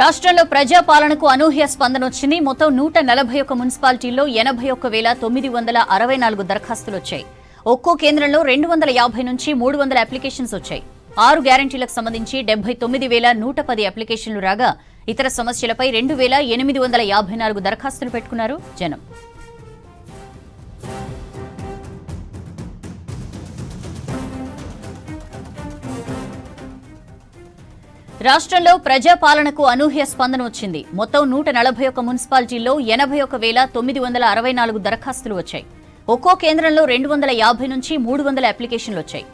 రాష్ట్రంలో ప్రజాపాలనకు అనూహ్య స్పందన వచ్చింది. మొత్తం నూట నలభై ఒక్క మున్సిపాలిటీల్లో ఎనభై ఒక్క వేల తొమ్మిది వందల అరవై నాలుగు దరఖాస్తులు వచ్చాయి. ఒక్కో కేంద్రంలో రెండు వందల యాభై నుంచి మూడు వందల అప్లికేషన్స్ వచ్చాయి. ఆరు గ్యారంటీలకు సంబంధించి డెబ్బై తొమ్మిది వేల నూట పది అప్లికేషన్లు రాగా ఇతర సమస్యలపై రెండు వేల ఎనిమిది వందల యాభై నాలుగు దరఖాస్తులు పెట్టుకున్నారు జనం. రాష్ట్రంలో ప్రజాపాలనకు అనూహ్య స్పందన వచ్చింది. మొత్తం నూట నలభై ఒక్క మున్సిపాలిటీల్లో ఎనభై ఒక వేల తొమ్మిది వందల అరవై నాలుగు దరఖాస్తులు వచ్చాయి. ఒక్కో కేంద్రంలో రెండు వందల యాభై నుంచి మూడు వందల అప్లికేషన్లు వచ్చాయి.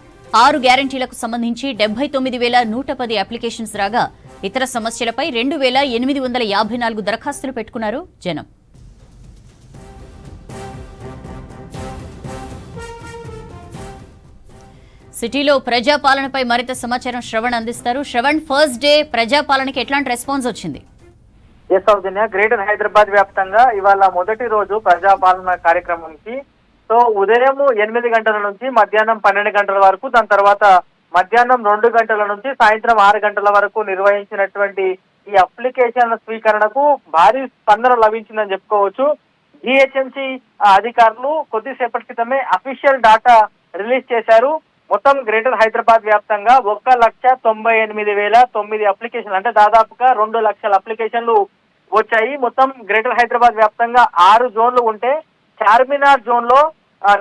ఆరు గ్యారంటీలకు సంబంధించి డెబ్బై తొమ్మిది వేల నూట పది అప్లికేషన్స్ రాగా ఇతర సమస్యలపై రెండు వేల ఎనిమిది వందల యాభై నాలుగు దరఖాస్తులు పెట్టుకున్నారు జనం. సిటీలో ప్రజాపాలనపై మరింత సమాచారం శ్రవణ్ అందిస్తారు. శ్రవణ్ ఫస్ట్ డే ప్రజాపాలనకి ఎట్లాంటి రెస్పాన్స్ వచ్చింది? ఎస్ సౌజన్య. గ్రేటర్ హైదరాబాద్ వ్యాప్తంగా ఇవాళ మొదటి రోజు ప్రజాపాలన కార్యక్రమంకి సో ఉదయం ఎనిమిది గంటల నుంచి మధ్యాహ్నం పన్నెండు గంటల వరకు దాని తర్వాత మధ్యాహ్నం రెండు గంటల నుంచి సాయంత్రం ఆరు గంటల వరకు నిర్వహించినటువంటి ఈ అప్లికేషన్ల స్వీకరణకు భారీ స్పందన లభించిందని చెప్పుకోవచ్చు. జిహెచ్ఎంసి అధికారులు కొద్దిసేపటి క్రితమే అఫీషియల్ డాటా రిలీజ్ చేశారు. మొత్తం గ్రేటర్ హైదరాబాద్ వ్యాప్తంగా ఒక్క లక్ష తొంభై ఎనిమిది వేల తొమ్మిది అప్లికేషన్లు అంటే దాదాపుగా రెండు లక్షల అప్లికేషన్లు వచ్చాయి. మొత్తం గ్రేటర్ హైదరాబాద్ వ్యాప్తంగా ఆరు జోన్లు ఉంటే చార్మినార్ జోన్లో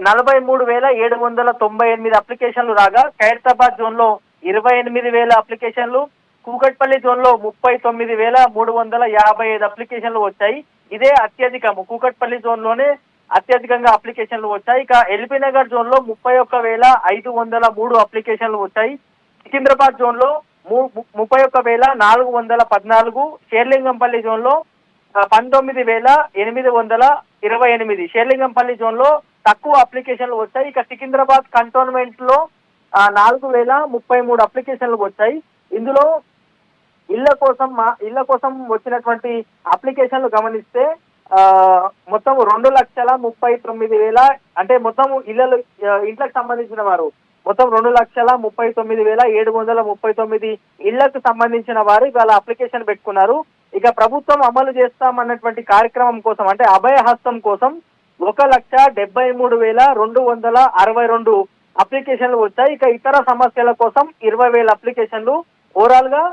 నలభై మూడు వేల ఏడు వందల తొంభై ఎనిమిది అప్లికేషన్లు రాగా ఖైరతాబాద్ జోన్లో ఇరవై ఎనిమిది వేల అప్లికేషన్లు కూకట్పల్లి జోన్లో ముప్పై తొమ్మిది వేల మూడు వందల యాభై ఐదు అప్లికేషన్లు వచ్చాయి. ఇదే అత్యధికము. కూకట్పల్లి జోన్లోనే అత్యధికంగా అప్లికేషన్లు వచ్చాయి. ఇక ఎల్బీ నగర్ జోన్లో ముప్పై ఒక్క వేల ఐదు వందల మూడు అప్లికేషన్లు వచ్చాయి. సికింద్రాబాద్ జోన్లో ముప్పై ఒక్క వేల నాలుగు వందల పద్నాలుగు. షేర్లింగంపల్లి జోన్లో పంతొమ్మిది వేల ఎనిమిది వందల ఇరవై ఎనిమిది. షేర్లింగంపల్లి జోన్లో తక్కువ అప్లికేషన్లు వచ్చాయి. ఇక సికింద్రాబాద్ కంటోన్మెంట్లో నాలుగు వేల ముప్పై మూడు అప్లికేషన్లు వచ్చాయి. ఇందులో ఇళ్ళ కోసం మా ఇళ్ళ కోసం వచ్చినటువంటి అప్లికేషన్లు గమనిస్తే మొత్తం రెండు లక్షల ముప్పై తొమ్మిది వేల అంటే మొత్తం ఇళ్ళలు ఇంట్లకు సంబంధించిన వారు మొత్తం రెండు లక్షల ముప్పై తొమ్మిది వేల ఏడు వందల ముప్పై తొమ్మిది ఇళ్ళకు సంబంధించిన వారు ఇవాళ అప్లికేషన్ పెట్టుకున్నారు. ఇక ప్రభుత్వం అమలు చేస్తామన్నటువంటి కార్యక్రమం కోసం అంటే అభయ హస్తం కోసం ఒక లక్ష డెబ్బై మూడు వేల రెండు వందల అరవై రెండు అప్లికేషన్లు వచ్చాయి. ఇక ఇతర సమస్యల కోసం ఇరవై వేల అప్లికేషన్లు. ఓవరాల్గా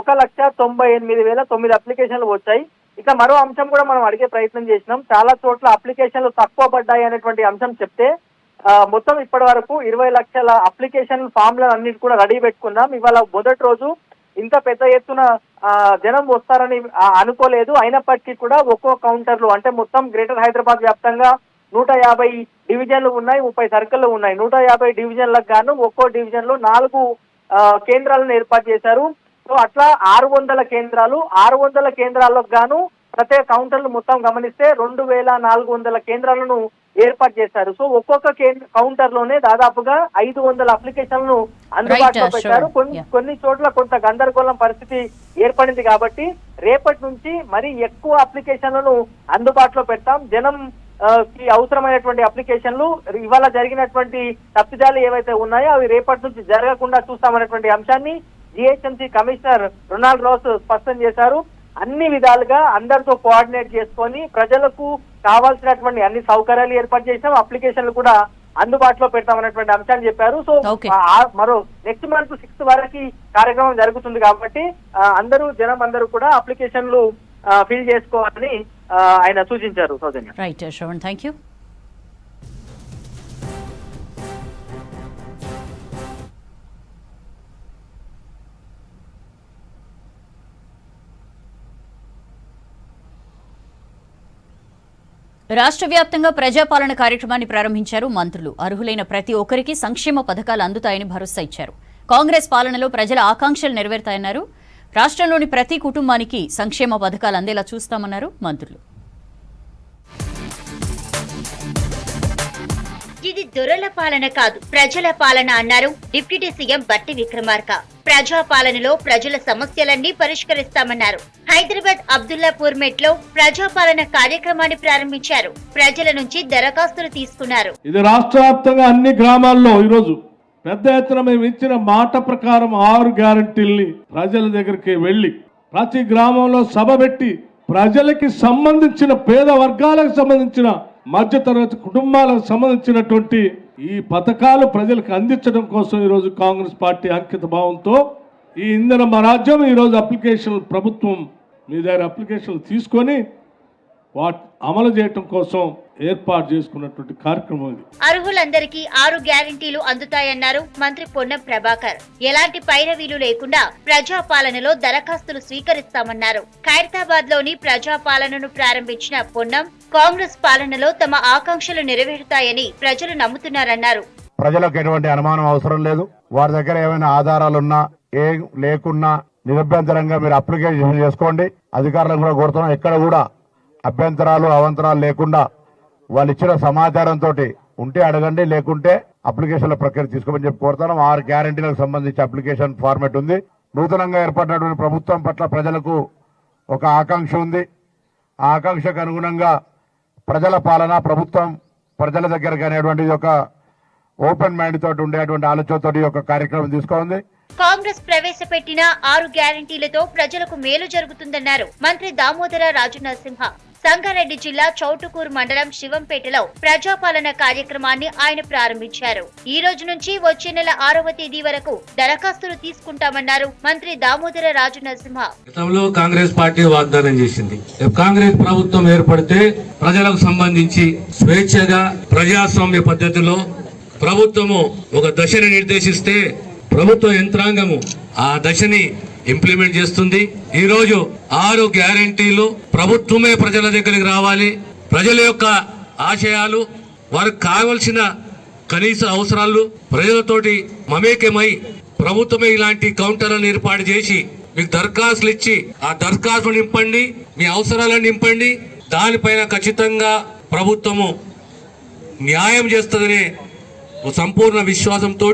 ఒక లక్ష తొంభై ఎనిమిది వేల తొమ్మిది అప్లికేషన్లు వచ్చాయి. ఇక మరో అంశం కూడా మనం అడిగే ప్రయత్నం చేసినాం. చాలా చోట్ల అప్లికేషన్లు తక్కువ పడ్డాయి అనేటువంటి అంశం చెప్తే మొత్తం ఇప్పటి వరకు ఇరవై లక్షల అప్లికేషన్ ఫామ్ల అన్నిటి కూడా రెడీ పెట్టుకున్నాం ఇవాళ మొదటి రోజు ఇంత పెద్ద ఎత్తున జనం వస్తారని అనుకోలేదు. అయినప్పటికీ కూడా ఒక్కో కౌంటర్లు అంటే మొత్తం గ్రేటర్ హైదరాబాద్ వ్యాప్తంగా నూట యాభై డివిజన్లు ఉన్నాయి ముప్పై సర్కిల్లు ఉన్నాయి. నూట యాభై డివిజన్లకు గాను ఒక్కో డివిజన్లో నాలుగు కేంద్రాలను ఏర్పాటు చేశారు. సో అట్లా ఆరు వందల కేంద్రాలు ఆరు వందల కేంద్రాలకు గాను ప్రత్యేక కౌంటర్లు మొత్తం గమనిస్తే రెండు వేల నాలుగు వందల కేంద్రాలను ఏర్పాటు చేశారు సో ఒక్కొక్క కేంద్ర కౌంటర్లోనే దాదాపుగా ఐదు వందల అప్లికేషన్లను అందుబాటులో పెట్టారు. కొన్ని. కొన్ని చోట్ల కొంత గందరగోళం పరిస్థితి ఏర్పడింది కాబట్టి రేపటి నుంచి మరి ఎక్కువ అప్లికేషన్లను అందుబాటులో పెడతాం జనం కి అవసరమైనటువంటి అప్లికేషన్లు ఇవాళ జరిగినటువంటి తప్పిదాలు ఏవైతే ఉన్నాయో అవి రేపటి నుంచి జరగకుండా చూస్తామనేటువంటి అంశాన్ని జిహెచ్ఎంసీ కమిషనర్ రొనాల్డ్ రోస్ స్పష్టం చేశారు. అన్ని విధాలుగా అందరితో కోఆర్డినేట్ చేసుకొని ప్రజలకు కావాల్సినటువంటి అన్ని సౌకర్యాలు ఏర్పాటు చేసినాం అప్లికేషన్లు కూడా అందుబాటులో పెడతామన్నటువంటి అంశాన్ని చెప్పారు. సో మరో నెక్స్ట్ మంత్ సిక్స్త్ వరకు కార్యక్రమం జరుగుతుంది కాబట్టి అందరూ జనం అందరూ కూడా అప్లికేషన్లు ఫిల్ చేసుకోవాలని ఆయన సూచించారు Soujanya. Right Shravan thank you రాష్ట్ర వ్యాప్తంగా ప్రజాపాలన కార్యక్రమాన్ని ప్రారంభించారు మంత్రులు. అర్హులైన ప్రతి ఒక్కరికి సంక్షేమ పథకాలు అందుతాయని భరోసా ఇచ్చారు. కాంగ్రెస్ పాలనలో ప్రజల ఆకాంక్షలు నెరవేరుతాయన్నారు. రాష్ట్రంలోని ప్రతి కుటుంబానికి సంక్షేమ పథకాలు అందేలా చూస్తామన్నారు మంత్రులు. ఇది దొరల పాలన కాదు ప్రజల పాలన అన్నారు డిప్యూటీ సీఎం బట్టి విక్రమార్క. ప్రజా పాలనలో ప్రజల సమస్యలన్నీ పరిష్కరిస్తామన్నారు. హైదరాబాద్ అబ్దుల్లాపూర్ మెట్లో ప్రజాపాలన కార్యక్రమాన్ని ప్రారంభించారు. ప్రజల నుంచి దరఖాస్తులు తీసుకున్నారు. ఇది రాష్ట్ర వ్యాప్తంగా అన్ని గ్రామాల్లో ఈరోజు పెద్ద ఎత్తున మేము ఇచ్చిన మాట ప్రకారం ఆరు గ్యారంటీల్ని ప్రజల దగ్గరికి వెళ్ళి ప్రతి గ్రామంలో సభ పెట్టి ప్రజలకి సంబంధించిన పేద వర్గాలకు సంబంధించిన మధ్యతరగతి కుటుంబాలకు సంబంధించినటువంటి ఈ పథకాలు ప్రజలకు అందించడం కోసం ఈరోజు కాంగ్రెస్ పార్టీ అంకిత భావంతో ఈ ఇంధన రాజ్యం ఈరోజు అప్లికేషన్ ప్రభుత్వం మీ దగ్గర అప్లికేషన్లు తీసుకొని వాటి అమలు చేయటం కోసం ఏర్పాటు చేసుకున్నటువంటి కార్యక్రమం ఇది. అర్హులందరికీ ఆరు గ్యారంటీలు అందుతాయన్నారు మంత్రి పొన్నం ప్రభాకర్. ఎలాంటి పైరవీలు లేకుండా ప్రజాపాలనలో దరఖాస్తులు స్వీకరిస్తామన్నారు. ఖైరతాబాద్లోని ప్రజాపాలనను ప్రారంభించిన పొన్నం కాంగ్రెస్ పాలనలో తమ ఆకాంక్షలు నెరవేరుతాయని ప్రజలు నమ్ముతున్నారన్నారు. ప్రజలకు ఎటువంటి అనుమానం అవసరం లేదు. వారి దగ్గర ఏమైనా ఆధారాలున్నా ఏ లేకున్నా నిరభ్యంతరంగా మీరు అప్లికేషన్ చేసుకోండి అధికారులను కూడా కోరుతున్నాం. ఎక్కడ కూడా అభ్యంతరాలు అవంతరాలు లేకుండా వాళ్ళు ఇచ్చిన సమాచారంతో ఉంటే అడగండి లేకుంటే అప్లికేషన్ల ప్రక్రియ తీసుకోమని చెప్పి కోరుతాను ఆరు గ్యారంటీలకు సంబంధించి అప్లికేషన్ ఫార్మేట్ ఉంది. నూతనంగా ఏర్పడినటువంటి ప్రభుత్వం పట్ల ప్రజలకు ఒక ఆకాంక్ష ఉంది. ఆ ఆకాంక్షకు అనుగుణంగా ప్రజల పాలన ప్రభుత్వం ప్రజల దగ్గరకు అనేటువంటి ఒక ఓపెన్ మైండ్ తోటి ఉండేటువంటి ఆలోచనతోటి ఒక కార్యక్రమం తీసుకోండి కాంగ్రెస్ ప్రవేశపెట్టిన ఆరు గ్యారంటీలతో ప్రజలకు మేలు జరుగుతుందన్నారు మంత్రి దామోదర రాజు నరసింహ సంగారెడ్డి జిల్లా చౌటుకూరు మండలం శివంపేటలో ప్రజాపాలన కార్యక్రమాన్ని ఆయన ప్రారంభించారు. ఈ రోజు నుంచి వచ్చే నెల ఆరవ తేదీ వరకు దరఖాస్తులు తీసుకుంటామన్నారు మంత్రి దామోదర రాజు నరసింహ గతంలో కాంగ్రెస్ పార్టీ వాగ్దానం చేసింది. కాంగ్రెస్ ప్రభుత్వం ఏర్పడితే ప్రజలకు సంబంధించి స్వేచ్ఛగా ప్రజాస్వామ్య పద్ధతిలో ప్రభుత్వము ఒక దశని నిర్దేశిస్తే ప్రభుత్వ యంత్రాంగము ఆ దశని ఇంప్లిమెంట్ చేస్తుంది. ఈ రోజు ఆరు గ్యారంటీలు ప్రభుత్వమే ప్రజల దగ్గరికి రావాలి. ప్రజల యొక్క ఆశయాలు వారికి కావలసిన కనీస అవసరాలు ప్రజలతోటి మమేకమై ప్రభుత్వమే ఇలాంటి కౌంటర్లను ఏర్పాటు చేసి మీకు దరఖాస్తులు ఇచ్చి ఆ దరఖాస్తులు నింపండి మీ అవసరాలను నింపండి. దానిపైన ఖచ్చితంగా ప్రభుత్వము న్యాయం చేస్తుందనే సంపూర్ణ విశ్వాసంతో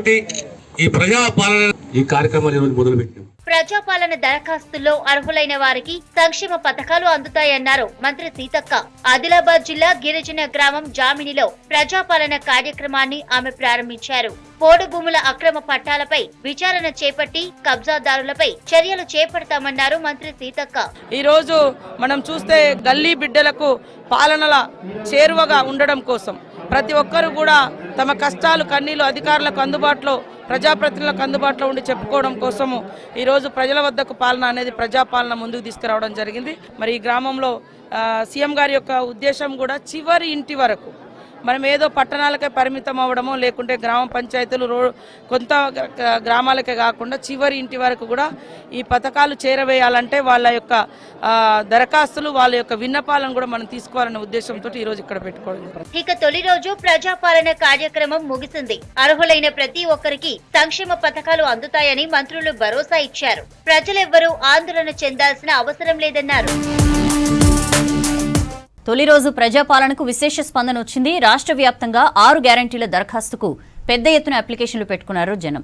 ఈ ప్రజాపాలన ఈ కార్యక్రమాన్ని ఈరోజు మొదలుపెట్టాం ప్రజాపాలన దరఖాస్తుల్లో అర్హులైన వారికి సంక్షేమ పథకాలు అందుతాయన్నారు మంత్రి సీతక్క. ఆదిలాబాద్ జిల్లా గిరిజన గ్రామం జామినిలో ప్రజాపాలన కార్యక్రమాన్ని ఆమె ప్రారంభించారు. పోడు భూముల అక్రమ పట్టాలపై విచారణ చేపట్టి కబ్జాదారులపై చర్యలు చేపడతామన్నారు మంత్రి సీతక్క. ఈ రోజు మనం చూస్తే గల్లీ బిడ్డలకు పాలనల చేరువగా ఉండడం కోసం ప్రతి ఒక్కరు కూడా తమ కష్టాలు కన్నీలు అధికారులకు అందుబాటులో ప్రజాప్రతినిధులకు అందుబాటులో ఉండి చెప్పుకోవడం కోసము ఈరోజు ప్రజల వద్దకు పాలన అనేది ప్రజాపాలన ముందుకు తీసుకురావడం జరిగింది. మరి ఈ గ్రామంలో సీఎం గారి యొక్క ఉద్దేశం కూడా చివరి ఇంటి వరకు మనం ఏదో పట్టణాలకే పరిమితం అవ్వడమో లేకుంటే గ్రామ పంచాయతీలు రో కొంత గ్రామాలకే కాకుండా చివరి ఇంటి వరకు కూడా ఈ పథకాలు చేరవేయాలంటే వాళ్ళ యొక్క దరఖాస్తులు వాళ్ళ యొక్క విన్నపాలను కూడా మనం తీసుకోవాలనే ఉద్దేశంతో ఈరోజు ఇక్కడ పెట్టుకోవడం ఇక తొలి రోజు ప్రజాపాలన కార్యక్రమం ముగిసింది. అర్హులైన ప్రతి ఒక్కరికి సంక్షేమ పథకాలు అందుతాయని మంత్రులు భరోసా ఇచ్చారు. ప్రజలెవ్వరూ ఆందోళన చెందాల్సిన అవసరం లేదన్నారు. తొలి రోజు ప్రజాపాలనకు విశేష స్పందన వచ్చింది. రాష్ట్ర వ్యాప్తంగా ఆరు గ్యారంటీల దరఖాస్తుకు పెద్ద ఎత్తున అప్లికేషన్లు పెట్టుకున్నారు జనం.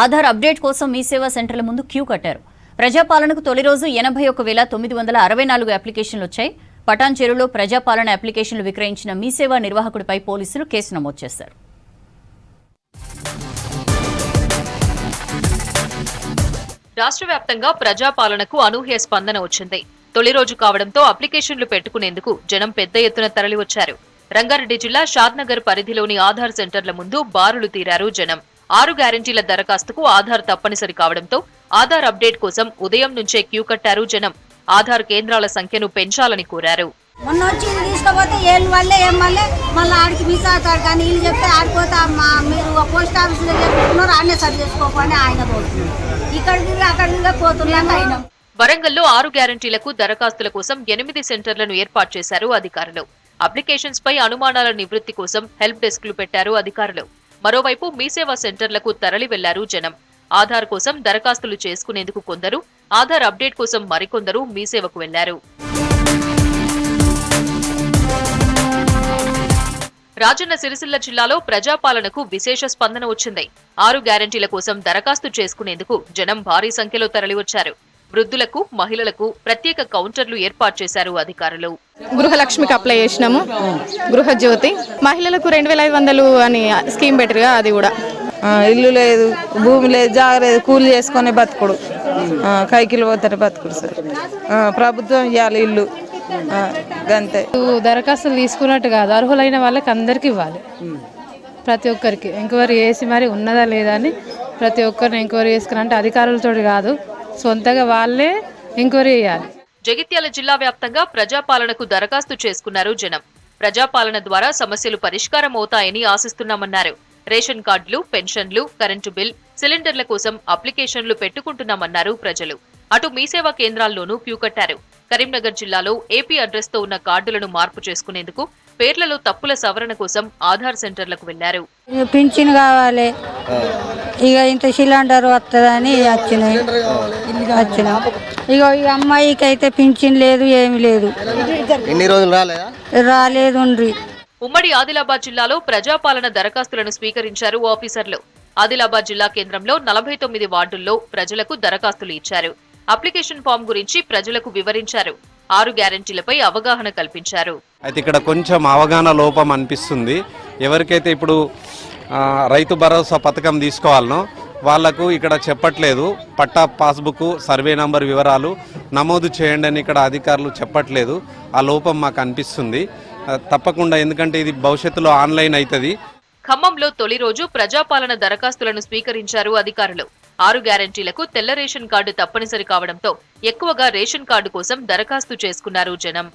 ఆధార్ అప్డేట్ కోసం మీ సేవా సెంటర్ల ముందు క్యూ కట్టారు. ప్రజాపాలనకు తొలి రోజు ఎనభై ఒక వేల తొమ్మిది వందల అరవై నాలుగు అప్లికేషన్లు వచ్చాయి. పటాన్ చెరువులో ప్రజాపాలన అప్లికేషన్లు విక్రయించిన మీ సేవా నిర్వాహకుడిపై పోలీసులు కేసు నమోదు చేశారు. రాష్ట్ర వ్యాప్తంగా ప్రజాపాలనకు అనూహ్య స్పందన వచ్చింది. తొలి రోజు కావడంతో అప్లికేషన్లు పెట్టుకునేందుకు జనం పెద్ద ఎత్తున తరలివచ్చారు. రంగారెడ్డి జిల్లా షాద్నగర్ పరిధిలోని ఆధార్ సెంటర్ల ముందు బారులు తీరారు జనం. ఆరు గ్యారంటీల దరఖాస్తుకు ఆధార్ తప్పనిసరి కావడంతో ఆధార్ అప్డేట్ కోసం ఉదయం నుంచే క్యూ కట్టారు జనం. ఆధార్ కేంద్రాల సంఖ్యను పెంచాలని కోరారు. మొన్న వచ్చి ఇది తీసుకపోతే ఏం వల్లే ఏం వల్లే? మళ్ళీ ఆడికి మిస్ అవుతాడు కానీ వీళ్ళు చెప్తే ఆడిపోతా మా మీరు పోస్ట్ ఆఫీస్లో చెప్పుకున్నారు ఆడనే సరి చేసుకోకపోయినా ఆయన పోతుంది ఇక్కడికి అక్కడికి పోతున్నాక తిరిగి అయినాం వరంగల్లో ఆరు గ్యారంటీలకు దరఖాస్తుల కోసం ఎనిమిది సెంటర్లను ఏర్పాటు చేశారు అధికారులు. అప్లికేషన్స్ పై అనుమానాల నివృత్తి కోసం హెల్ప్ డెస్క్లు పెట్టారు అధికారులు. మరోవైపు మీసేవా సెంటర్లకు తరలి వెళ్ళారు జనం. ఆధార్ కోసం దరఖాస్తులు చేసుకునేందుకు కొందరు ఆధార్ అప్డేట్ కోసం మరికొందరు మీసేవకు వెళ్ళారు. రాజన్న సిరిసిల్ల జిల్లాలో ప్రజాపాలనకు విశేష స్పందన వచ్చింది. ఆరు గ్యారంటీల కోసం దరఖాస్తు చేసుకునేందుకు జనం భారీ సంఖ్యలో తరలివచ్చారు. వృద్ధులకు మహిళలకు ప్రత్యేక కౌంటర్లు ఏర్పాటు చేశారు అధికారులు. గృహలక్ష్మికి అప్లై చేసినాము. గృహజ్యోతి. మహిళలకు రెండు వేల ఐదు వందలు అని స్కీమ్ పెట్టరుగా అది కూడా. ఇల్లు లేదు భూమి లేదు జాగ లేదు కూలి చేసుకొని బతుకుడు. కైకిలు పోతారు బతుకుడు సార్. ప్రభుత్వం ఇవ్వాలి ఇల్లు. గంతే. దరఖాస్తులు తీసుకున్నట్టు కాదు అర్హులైన వాళ్ళకి అందరికి ఇవ్వాలి. ప్రతి ఒక్కరికి. ఎంక్వైరీ చేసి మరి ఉన్నదా లేదా అని ప్రతి ఒక్కరిని ఎంక్వైరీ చేసుకుని అంటే అధికారులతో కాదు సొంతగా వాళ్ళే ఎంక్వైరీ చేయాలి. జగిత్యాల జిల్లా వ్యాప్తంగా ప్రజాపాలనకు దరఖాస్తు చేసుకున్నారు జనం. ప్రజాపాలన ద్వారా సమస్యలు పరిష్కారం అవుతాయని ఆశిస్తున్నామన్నారు. రేషన్ కార్డులు పెన్షన్లు కరెంటు బిల్ సిలిండర్ల కోసం అప్లికేషన్లు పెట్టుకుంటున్నామన్నారు ప్రజలు. అటు మీసేవా కేంద్రాల్లోనూ క్యూ కట్టారు. కరీంనగర్ జిల్లాలో ఏపీ అడ్రస్తో ఉన్న కార్డులను మార్పు చేసుకునేందుకు పేర్లలో తప్పుల సవరణ కోసం ఆధార్ సెంటర్లకు వెళ్ళారు పింఛన్ కావాలి. ఇక ఇంత సిలిండర్ వస్తుందని వచ్చినాయి. వచ్చిన. ఇక ఈ అమ్మాయికి అయితే పింఛన్ లేదు ఏమి లేదు. ఎన్ని రోజులు రాలేదా? రాలేదు ఉమ్మడి ఆదిలాబాద్ జిల్లాలో ప్రజాపాలన దరఖాస్తులను స్వీకరించారు ఆఫీసర్లు. ఆదిలాబాద్ జిల్లా కేంద్రంలో నలభై తొమ్మిది వార్డుల్లో ప్రజలకు దరఖాస్తులు ఇచ్చారు. అప్లికేషన్ ఫామ్ గురించి ప్రజలకు వివరించారు. ఆరు గ్యారంటీలపై అవగాహన కల్పించారు. అయితే ఇక్కడ కొంచెం అవగాహన లోపం అనిపిస్తుంది. ఎవరికైతే ఇప్పుడు రైతు భరోసా పథకం తీసుకోవాలనో వాళ్ళకు ఇక్కడ చెప్పట్లేదు. పట్టా పాస్బుక్ సర్వే నంబర్ వివరాలు నమోదు చేయండి అని ఇక్కడ అధికారులు చెప్పట్లేదు. ఆ లోపం మాకు అనిపిస్తుంది. తప్పకుండా ఎందుకంటే ఇది భవిష్యత్తులో ఆన్లైన్ అవుతుంది. ఖమ్మంలో తొలి రోజు ప్రజాపాలన దరఖాస్తులను స్వీకరించారు అధికారులు. ఆరు గ్యారంటీలకు తెల్ల రేషన్ కార్డు తప్పనిసరి కావడంతో ఎక్కువగా రేషన్ కార్డు కోసం దరఖాస్తు చేసుకున్నారు జనం.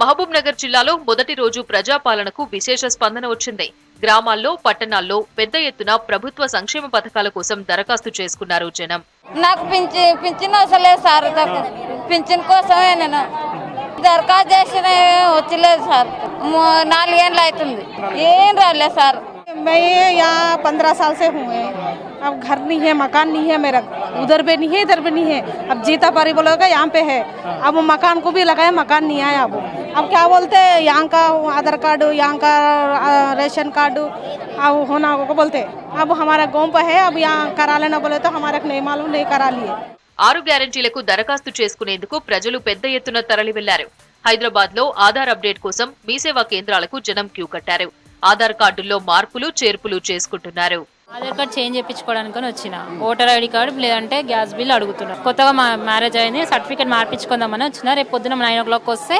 మహబూబ్ నగర్ జిల్లాలో మొదటి రోజు ప్రజాపాలనకు విశేష స్పందన వచ్చింది. గ్రామాల్లో పట్టణాల్లో పెద్ద ఎత్తున ప్రభుత్వ సంక్షేమ పథకాల కోసం దరఖాస్తు చేసుకున్నారు జనం. నాకు పింఛన్ పింఛన్ సార్ పింఛన్ కోసమే నేను. దరఖాస్తు చేసిన వచ్చలేదు సార్. నాలుగేళ్ళు అవుతుంది. ఏం రాలేదు సార్. मैं यहाँ पंद्रह साल से हूँ अब घर नहीं है मकान नहीं है मेरा उधर भी नहीं है इधर भी नहीं है अब जीता पारी बोलोगे यहाँ पे है अब मकान को भी लगाए मकान नहीं आया अब अब क्या बोलते हैं यहाँ का आधार कार्ड यहाँ का आ, रेशन कार्ड अब होना को बोलते अब हमारा गाँव पे है अब यहाँ करा लेना बोले तो हमारे को नहीं मालूम नहीं करा लिए ఆరు గ్యారంటీలకు దరఖాస్తు చేసుకునేందుకు ప్రజలు పెద్ద ఎత్తున తరలి వెళ్లారు హైదరాబాద్ లో ఆధార్ అప్డేట్ కోసం మీసేవా కేంద్రాలకు జనం క్యూ కట్టారు ఆధార్ కార్డుల్లో మార్పులు చేర్పులు చేసుకుంటున్నారు. ఆధార్ కార్డ్ చేంజ్ చేయించుకోవడానికి వచ్చిన. ఓటర్ ఐడి కార్డు లేదంటే గ్యాస్ బిల్ అడుగుతున్నారు కొత్తగా మా మ్యారేజ్ అయింది సర్టిఫికేట్ మార్పించుకుందామని వచ్చిన. రేపు పొద్దున నైన్ ఓ క్లాక్ వస్తే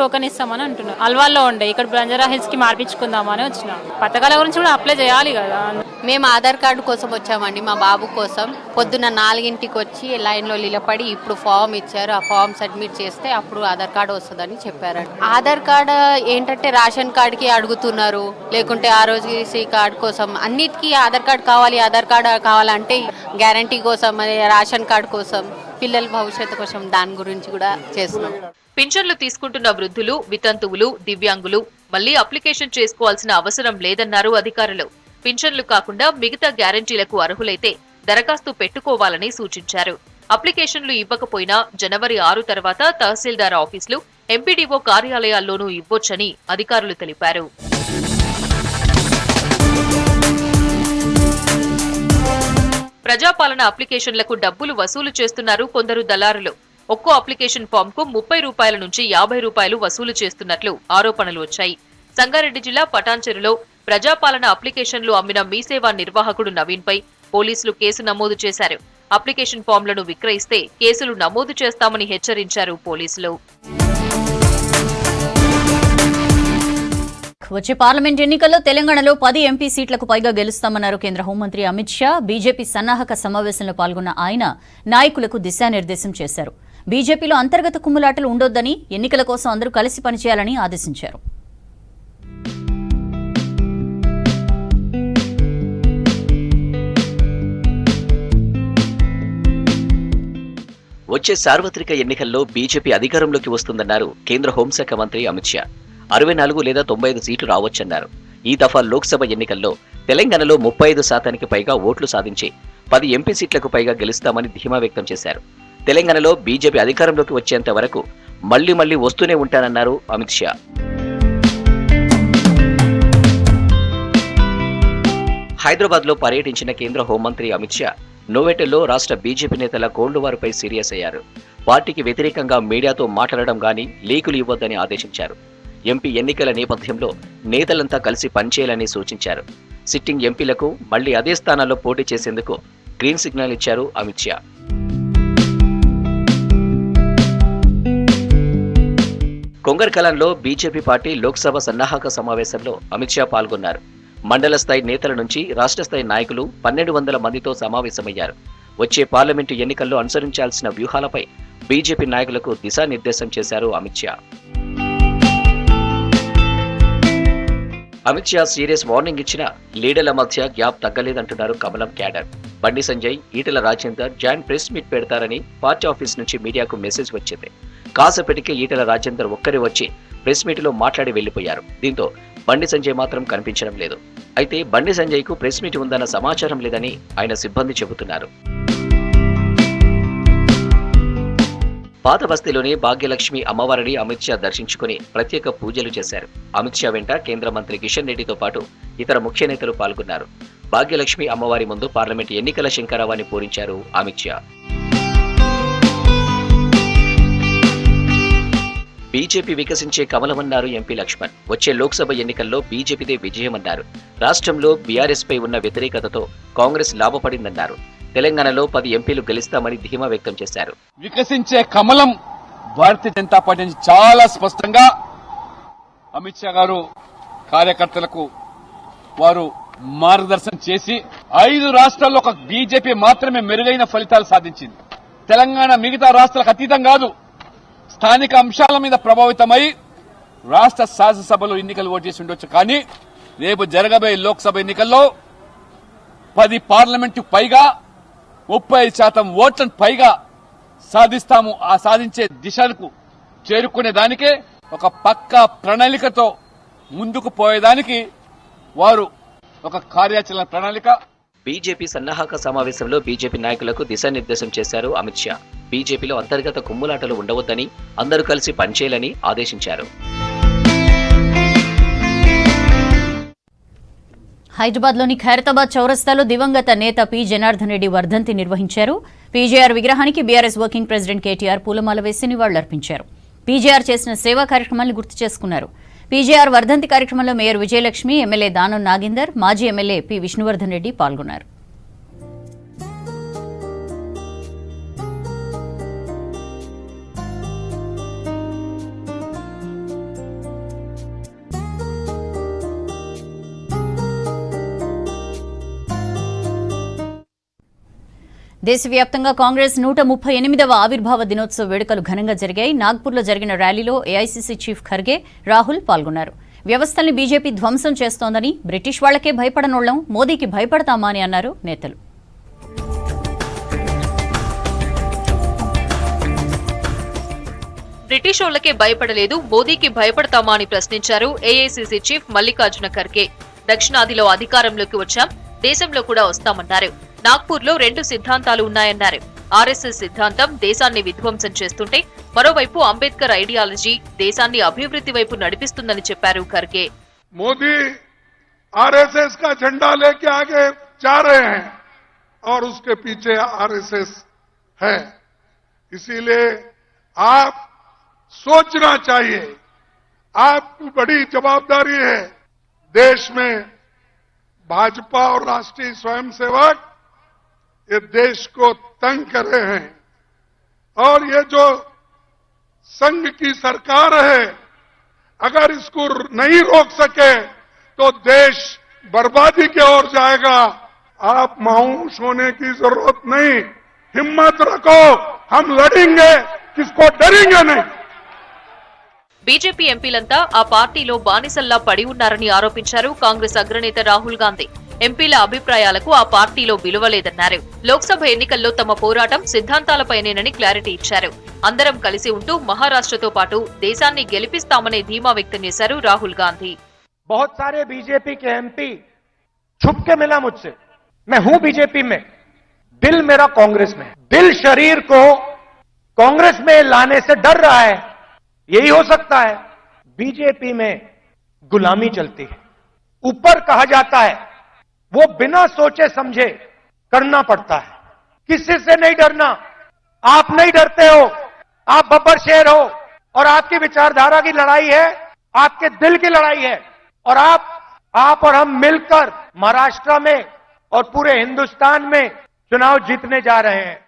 టోకెన్ ఇస్తామని అంటున్నారు. అల్వాల్లో ఉండే ఇక్కడ బంజారా హిల్స్కి మార్పించుకుందామని వచ్చిన. పథకాల గురించి కూడా అప్లై చేయాలి కదా. మేము ఆధార్ కార్డు కోసం వచ్చామండి మా బాబు కోసం. పొద్దున్న నాలుగింటికి వచ్చి లైన్లో నిలబడి ఇప్పుడు ఫామ్ ఇచ్చారు. ఆ ఫామ్ సబ్మిట్ చేస్తే అప్పుడు ఆధార్ కార్డు వస్తుందని చెప్పారండి. ఆధార్ కార్డు ఏంటంటే రేషన్ కార్డుకి అడుగుతున్నారు. లేకుంటే ఆరోగ్యశ్రీ కార్డు కోసం అన్నిటికీ ఆధార్ కార్డు కావాలి ఆధార్ కార్డు కావాలంటే గ్యారంటీ కోసం రేషన్ కార్డు కోసం. పిల్లల భవిష్యత్తు కోసం దాని గురించి కూడా చేస్తున్నాం. పింఛన్లు తీసుకుంటున్న వృద్ధులు వితంతువులు దివ్యాంగులు మళ్ళీ అప్లికేషన్ చేసుకోవాల్సిన అవసరం లేదన్నారు అధికారులు. పింఛన్లు కాకుండా మిగతా గ్యారంటీలకు అర్హులైతే దరఖాస్తు పెట్టుకోవాలని సూచించారు. అప్లికేషన్లు ఇవ్వకపోయినా జనవరి ఆరు తర్వాత తహసీల్దార్ ఆఫీసులు ఎంపీడీఓ కార్యాలయాల్లోనూ ఇవ్వొచ్చని అధికారులు తెలిపారు. ప్రజాపాలన అప్లికేషన్లకు డబ్బులు వసూలు చేస్తున్నారు కొందరు దళారులు. ఒక్కో అప్లికేషన్ ఫామ్కు ముప్పై రూపాయల నుంచి యాభై రూపాయలు వసూలు చేస్తున్నట్లు ఆరోపణలు వచ్చాయి. సంగారెడ్డి జిల్లా పటాన్చెరులో ప్రజాపాలన అప్లికేషన్లు అమ్మిన మీసేవా నిర్వాహకుడు నవీన్ పై పోలీసులు కేసు నమోదు చేశారు. అప్లికేషన్ ఫామ్లను విక్రయిస్తే కేసులు నమోదు చేస్తామని హెచ్చరించారు పోలీసులు. వచ్చే పార్లమెంట్ ఎన్నికల్లో తెలంగాణలో పది ఎంపీ సీట్లకు పైగా గెలుస్తామన్నారు కేంద్ర హోంమంత్రి అమిత్ షా. బీజేపీ సన్నాహక సమావేశంలో పాల్గొన్న ఆయన నాయకులకు దిశానిర్దేశం చేశారు. బీజేపీలో అంతర్గత కుమ్ములాటలు ఉండొద్దని ఎన్నికల కోసం అందరూ కలిసి పనిచేయాలని ఆదేశించారు. వచ్చే సార్వత్రిక ఎన్నికల్లో బీజేపీ అధికారంలోకి వస్తుందన్నారు కేంద్ర హోంశాఖ మంత్రి అమిత్ షా. అరవై నాలుగు లేదా తొంభై ఐదు సీట్లు రావచ్చన్నారు. ఈ దఫా లోక్సభ ఎన్నికల్లో తెలంగాణలో ముప్పై ఐదు శాతానికి పైగా ఓట్లు సాధించి పది ఎంపీ సీట్లకు పైగా గెలుస్తామని ధీమా వ్యక్తం చేశారు. తెలంగాణలో బీజేపీ అధికారంలోకి వచ్చేంత వరకు మళ్ళీ మళ్ళీ వస్తూనే ఉంటానన్నారు అమిత్ షా. హైదరాబాద్లో పర్యటించిన కేంద్ర హోంమంత్రి అమిత్ షా నోవెటల్లో రాష్ట్ర బీజేపీ నేతల కోళ్ళువారుపై సీరియస్ అయ్యారు. పార్టీకి వ్యతిరేకంగా మీడియాతో మాట్లాడడం గాని లీకులు ఇవ్వద్దని ఆదేశించారు. ఎంపీ ఎన్నికల నేపథ్యంలో నేతలంతా కలిసి పనిచేయాలని సూచించారు. సిట్టింగ్ ఎంపీలకు మళ్ళీ అదే స్థానాల్లో పోటీ చేసేందుకు గ్రీన్ సిగ్నల్ ఇచ్చారు అమిత్ షా. కొంగర్ కలంలో బీజేపీ పార్టీ లోక్సభ సన్నాహక సమావేశంలో అమిత్ షా పాల్గొన్నారు. మండల స్థాయి నేతల నుంచి రాష్ట్ర స్థాయి నాయకులు పన్నెండు వందల మందితో సమావేశమయ్యారు. వచ్చే పార్లమెంటు ఎన్నికల్లో అనుసరించాల్సిన వ్యూహాలపై బీజేపీ నాయకులకు దిశానిర్దేశం చేశారు అమిత్ షా. అమిత్ షా సీరియస్ వార్నింగ్ ఇచ్చిన లీడర్ల మధ్య గ్యాప్ తగ్గలేదంటున్నారు కమలం cadre. Bandi Sanjay Etela Rajender joint press meet పెడతారని పార్టీ ఆఫీస్ నుంచి మీడియాకు మెసేజ్ వచ్చింది. కాసేపటికే ఈటల రాజేందర్ ఒక్కరే వచ్చి ప్రెస్ మీట్లో మాట్లాడి వెళ్ళిపోయారు దీంతో బండి సంజయ్ మాత్రం కనిపించడం లేదు. అయితే బండి సంజయ్కు ప్రెస్ మీట్ ఉందన్న సమాచారం లేదని ఆయన సిబ్బంది చెబుతున్నారు. పాత బస్తీలోని భాగ్యలక్ష్మి అమ్మవారిని అమిత్ షా దర్శించుకుని ప్రత్యేక పూజలు చేశారు. అమిత్ షా వెంట కేంద్ర మంత్రి కిషన్ రెడ్డితో పాటు ఇతర ముఖ్య నేతలు పాల్గొన్నారు. భాగ్యలక్ష్మి అమ్మవారి ముందు పార్లమెంట్ ఎన్నికల శంకరావాన్ని పూరించారు అమిత్ షా. బీజేపీ వికసించే కమలమన్నారు ఎంపీ లక్ష్మణ్. వచ్చే లోక్సభ ఎన్నికల్లో బీజేపీదే విజయమన్నారు. రాష్ట్రంలో బీఆర్ఎస్ పై ఉన్న వ్యతిరేకతతో కాంగ్రెస్ లాభపడిందన్నారు. తెలంగాణలో పది ఎంపీలు గెలుస్తామని ధీమా వ్యక్తం చేశారు. వికసించే కమలం భారతీయ జనతా పార్టీ నుంచి చాలా స్పష్టంగా అమిత్ షా గారు కార్యకర్తలకు వారు మార్గదర్శనం చేసి ఐదు రాష్ట్రాల్లో ఒక బీజేపీ మాత్రమే మెరుగైన ఫలితాలు సాధించింది. తెలంగాణ మిగతా రాష్ట్రాలకు అతీతం కాదు. స్థానిక అంశాల మీద ప్రభావితమై రాష్ట్ర శాసనసభలో ఎన్నికలు ఓటు చేసి ఉండొచ్చు కానీ రేపు జరగబోయే లోక్సభ ఎన్నికల్లో పది పార్లమెంటు పైగా ముప్పై శాతం ఓట్లను పైగా సాధిస్తాము ఆ సాధించే దిశకు చేరుకునే దానికే ఒక పక్కా ప్రణాళికతో ముందుకు పోయేదానికి వారు ఒక కార్యాచరణ ప్రణాళిక. బీజేపీ సన్నాహక సమావేశంలో బీజేపీ నాయకులకు దిశానిర్దేశం చేశారు అమిత్ షా. బీజేపీలో అంతర్గత కుమ్ములాటలు ఉండవద్దని అందరూ కలిసి పనిచేయాలని ఆదేశించారు. హైదరాబాద్లోని ఖైరతాబాద్ చౌరస్తాలో దివంగత నేత పి. జనార్దన్ రెడ్డి వర్ధంతి నిర్వహించారు. పీజేఆర్ విగ్రహానికి బీఆర్ఎస్ వర్కింగ్ ప్రెసిడెంట్ కేటీఆర్ పూలమాల వేసి నివాళులర్పించారు. పీజేఆర్ చేసిన సేవా కార్యక్రమాన్ని గుర్తు చేసుకున్నారు. పీజేఆర్ వర్ధంతి కార్యక్రమంలో మేయర్ విజయలక్ష్మి ఎమ్మెల్యే దానం నాగేందర్ మాజీ ఎమ్మెల్యే పి. విష్ణువర్ధన్ రెడ్డి పాల్గొన్నారు. దేశవ్యాప్తంగా కాంగ్రెస్ నూట ముప్పై ఎనిమిదవ ఆవిర్భావ దినోత్సవ వేడుకలు ఘనంగా జరిగాయి. నాగ్పూర్లో జరిగిన ర్యాలీలో ఏఐసీసీ చీఫ్ ఖర్గే రాహుల్ పాల్గొన్నారు. వ్యవస్థల్ని బీజేపీ ధ్వంసం చేస్తోందని బ్రిటిష్ వాళ్ళకే భయపడనోళ్ళం మోదీకి భయపడతామా అని అన్నారు నేతలు. బ్రిటిష్ వాళ్ళకే భయపడలేదు మోదీకి భయపడతామా అని ప్రశ్నించారు ఏఐసీసీ చీఫ్ మల్లికార్జున ఖర్గే. దక్షిణాదిలో అధికారంలోకి వచ్చాం దేశంలో కూడా వస్తామన్నారు. నాగ్పూర్ లో రెండు సిద్ధాంతాలు ఉన్నాయన్నారు ఆర్ఎస్ఎస్ సిద్ధాంతం దేశాన్ని విధ్వంసం చేస్తుంటే మరోవైపు అంబేద్కర్ ఐడియాలజీ దేశాన్ని అభివృద్ధి వైపు నడిపిస్తుందని చెప్పారు ఖర్గే मोदी आरएसएस का झंडा लेके आगे जा रहे हैं और उसके पीछे आरएसएस है इसीलिए आप सोचना चाहिए आपकी बड़ी जवाबदारी है देश में भाजपा और राष्ट्रीय स्वयंसेवक ये देश को तंग कर रहे हैं और ये जो संघ की सरकार है अगर इसको नहीं रोक सके तो देश बर्बादी की ओर जाएगा आप मायूस होने की जरूरत नहीं हिम्मत रखो हम लड़ेंगे किसको डरेंगे नहीं బీజేపీ ఎంపీలంతా ఆ పార్టీలో బానిసల్లా పడి ఉన్నారని ఆరోపించారు కాంగ్రెస్ అగ్రనేత రాహుల్ గాంధీ ఎంపీల అభిప్రాయాలకు ఆ పార్టీలో విలువ లేదన్నారు లోక్సభ ఎన్నికల్లో తమ పోరాటం సిద్ధాంతాలపైనేనని క్లారిటీ ఇచ్చారు అందరం కలిసి ఉంటూ మహారాష్ట్రతో పాటు దేశాన్ని గెలిపిస్తామనే ధీమా వ్యక్తం చేశారు రాహుల్ గాంధీ बहुत सारे बीजेपी के एमपी छुप के मिला मुझसे मैं हूं बीजेपी में दिल मेरा कांग्रेस में है। दिल शरीर को कांग्रेस में लाने से डर रहा है यही हो सकता है बीजेपी में गुलामी चलती है ऊपर कहा जाता है वो बिना सोचे समझे करना पड़ता है किसी से नहीं डरना आप नहीं डरते हो आप बब्बर शेर हो और आपकी विचारधारा की लड़ाई है आपके दिल की लड़ाई है और आप आप और हम मिलकर महाराष्ट्र में और पूरे हिंदुस्तान में चुनाव जीतने जा रहे हैं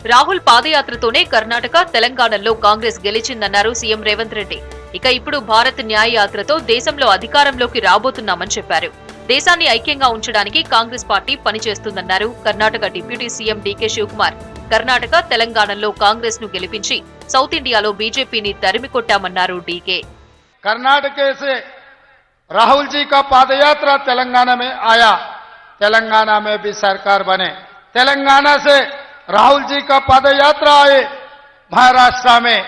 రాహుల్ పాదయాత్రతోనే కర్ణాటక తెలంగాణలో కాంగ్రెస్ గెలిచిందన్నారు సీఎం రేవంత్ రెడ్డి ఇక ఇప్పుడు భారత్ న్యాయ యాత్రతో దేశంలో అధికారంలోకి రాబోతున్నామని చెప్పారు దేశాన్ని ఐక్యంగా ఉంచడానికి కాంగ్రెస్ పార్టీ పనిచేస్తుందన్నారు Karnataka deputy CM DK Shivakumar Karnataka తెలంగాణలో కాంగ్రెస్ ను గెలిపించి సౌత్ ఇండియాలో బీజేపీని తరిమి కొట్టామన్నారు డీకే कर्नाटक से राहुल जी का पादयात्रा तेलंगाना में आया तेलंगाना में भी सरकार बने तेलंगाना से राहुल जी का पादयात्रा आए महाराष्ट्र में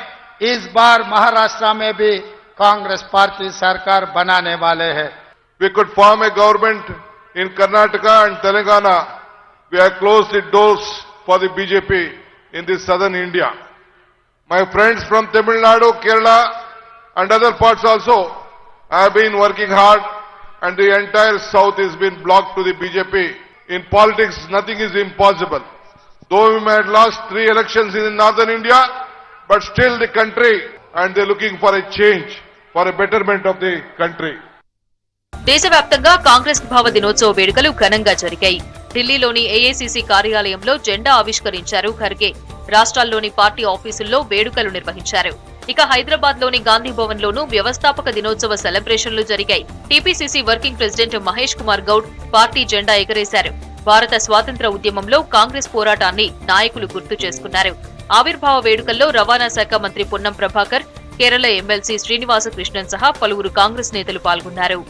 इस बार महाराष्ट्र में भी कांग्रेस पार्टी सरकार बनाने वाले हैं we could form a government in Karnataka and Telangana. We have closed the doors for the BJP in the southern India. My friends from Tamil Nadu, Kerala and other parts also have been working hard and the entire south has been blocked to the BJP. In politics, nothing is impossible. Though we may have lost three elections in northern India, but still the country and they're looking for a change, for a betterment of the country. దేశవ్యాప్తంగా కాంగ్రెస్ భావ దినోత్సవ వేడుకలు ఘనంగా జరిగాయి. ఢిల్లీలోని AICC కార్యాలయంలో జెండా ఆవిష్కరించారు ఖర్గే. రాష్ట్రాల్లోని పార్టీ ఆఫీసుల్లో వేడుకలు నిర్వహించారు. ఇక హైదరాబాద్లోని గాంధీ భవన్ లోనూ వ్యవస్థాపక దినోత్సవ సెలబ్రేషన్లు జరిగాయి. TPCC working president Mahesh Kumar Goud party జెండా ఎగరేశారు. భారత స్వాతంత్ర ఉద్యమంలో కాంగ్రెస్ పోరాటాన్ని నాయకులు గుర్తు చేసుకున్నారు. ఆవిర్భావ వేడుకల్లో రవాణా శాఖ మంత్రి పొన్నం ప్రభాకర్ కేరళ ఎమ్మెల్సీ శ్రీనివాస కృష్ణన్ సహా పలువురు కాంగ్రెస్ నేతలు పాల్గొన్నారు.